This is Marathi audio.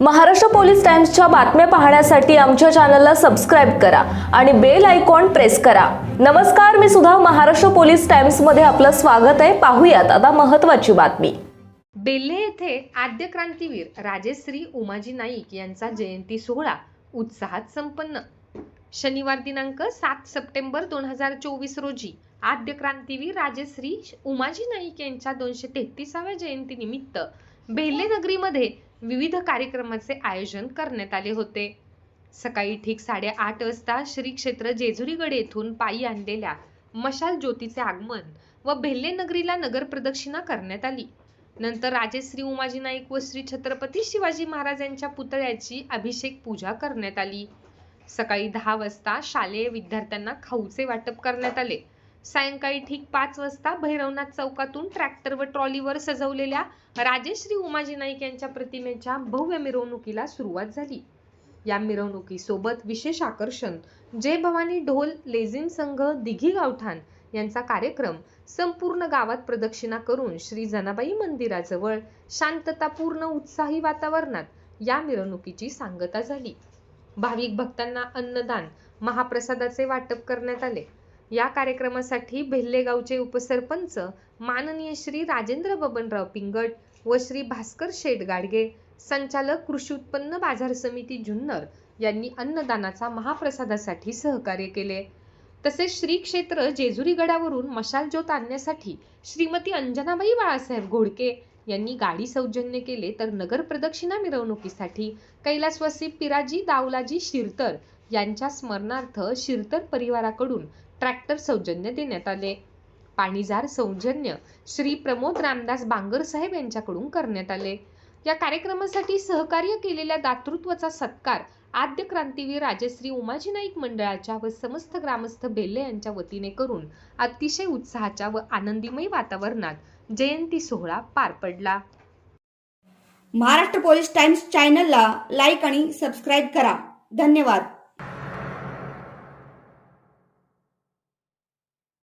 महाराष्ट्र पोलीस टाइम्सच्या बातम्या पाहण्यासाठी आमच्या चॅनलला सबस्क्राईब करा आणि बेल आयकॉन प्रेस करा. नमस्कार मी सुद्धा महाराष्ट्र पोलीस टाइम्समध्ये आपलं स्वागत आहे. पाहूयात आता महत्त्वाची बातमी. बेल्ले येथे आद्य क्रांतीवीर राजेश्री उमाजी नाईक यांचा जयंती सोहळा उत्साहात संपन्न. शनिवार दिनांक सात सप्टेंबर दोन हजार चोवीस रोजी आद्य क्रांतीवीर राजेश्री उमाजी नाईक यांच्या दोनशे तेहतीसाव्या जयंतीनिमित्त बेल्ले नगरीमध्ये विविध कार्यक्रमाचे आयोजन करण्यात आले होते. सकाळी ठीक साडेआठ वाजता श्री क्षेत्र जेजुरीगड येथून पायी आणलेल्या मशाल ज्योतीचे आगमन व भेल्ले नगरीला नगर प्रदक्षिणा करण्यात आली. नंतर राजेश्री उमाजी नाईक व श्री छत्रपती शिवाजी महाराज यांच्या पुतळ्याची अभिषेक पूजा करण्यात आली. सकाळी दहा वाजता शालेय विद्यार्थ्यांना खाऊचे वाटप करण्यात आले. सायंकाळी ठीक पाच वाजता भैरवनाथ चौकातून ट्रॅक्टर व ट्रॉलीवर सजवलेल्या राजेश्री उमाजी नाईक यांच्या प्रतिमेच्या भव्य मिरवणुकीला सुरुवात झाली. या मिरवणुकीसोबत विशेष आकर्षण जय भवानी ढोल लेझिम संघ दिघी गावठाण यांचा कार्यक्रम संपूर्ण गावात प्रदक्षिणा करून श्री जनाबाई मंदिराजवळ शांततापूर्ण उत्साही वातावरणात या मिरवणुकीची सांगता झाली. भाविक भक्तांना अन्नदान महाप्रसादाचे वाटप करण्यात आले. या कार्यक्रमासाठी भेल्लेगावचे उपसरपंच माननीय श्री राजेंद्र बबनराव पिंगट व श्री भास्कर शेठ गाडगे संचालक कृषी उत्पन्न बाजार समिती जुन्नर यांनी अन्नदानाचा महाप्रसादासाठी सहकार्य केले. तसेच श्री क्षेत्र जेजुरी गडावरून मशाल ज्योत आणण्यासाठी श्रीमती अंजनाबाई बाळासाहेब घोडके यांनी गाडी सौजन्य केले. तर नगर प्रदक्षिणा मिरवणुकीसाठी कैलासवासी पिराजी दावलाजी शिरतर यांच्या स्मरणार्थ शिरतर परिवाराकडून ट्रॅक्टर सौजन्य देण्यात आले. पाणीजार सौजन्य श्री प्रमोद रामदास बांगर साहेब यांच्याकडून करण्यात आले. या कार्यक्रमासाठी सहकार्य केलेल्या दातृत्वाचा सत्कार आद्य क्रांतीवीर राजश्री उमाजी नाईक मंडळाच्या व समस्त ग्रामस्थ बेल्ले यांच्या वतीने करून अतिशय उत्साहाच्या व आनंदीमय वातावरणात जयंती सोहळा पार पडला. महाराष्ट्र पोलीस टाइम्स चॅनलला लाईक आणि सबस्क्राईब करा. धन्यवाद.